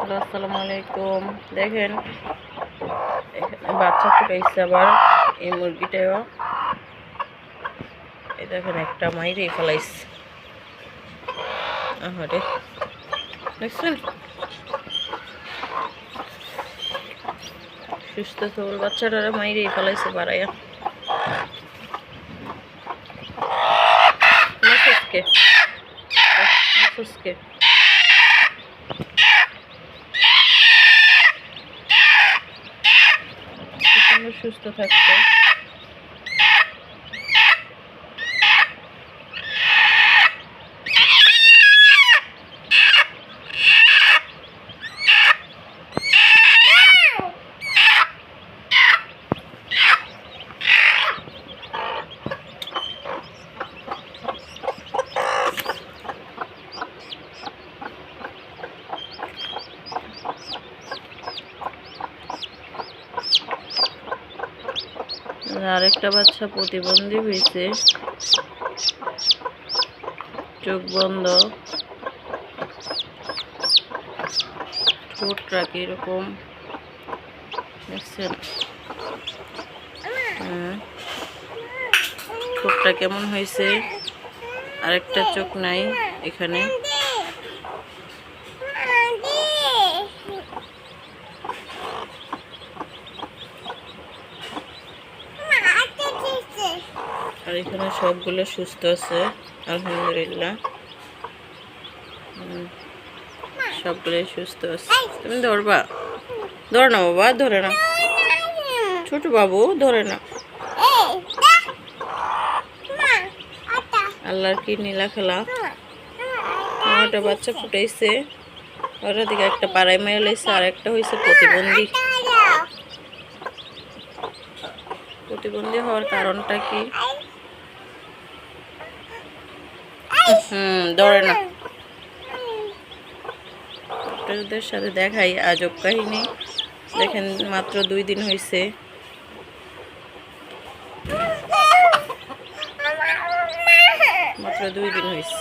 Hello, আসসালামু আলাইকুম। দেখেন বাচ্চা ফুটাইছে আবার এই মুরগিটাও এই দেখেন, একটা মাইরে ফেলাইছে। আহারে দেখছেন? সুস্থ সবল বাচ্চাটারা মাইরে ফেলাইছে বাড়াইয়া মেসেজকে মেসেজকে। সুস্থ থাকতো আরেকটা বাচ্চা প্রতিবন্ধী হয়েছে। চোখ বন্ধ। ঠোঁটটা কীরকম দেখছেন? হ্যাঁ। ঠোঁটটা কেমন হয়েছে? আরেকটা চোখ নাই এখানে। আর এখানে সবগুলো সুস্থ আছে আলহামদুলিল্লাহ। হুম, সবগুলোই সুস্থ আছে। তুমি ধরবা। ধরে না বাবা ধরে না ছোট বাবু ধরে না আল্লাহর কি নীলা খেলা। একটা বাচ্চা ফুটাইছে। ওটা দিকে একটা পাড়াই মেরে লাইছে আর একটা হয়েছে প্রতিবন্ধী। প্রতিবন্ধী হওয়ার কারণটা কি? হুম না। ডাক্তারদের সাথে দেখাই আজব কাহিনী। দেখেন, মাত্র দুই দিন হয়েছে মাত্র দুই দিন হয়েছে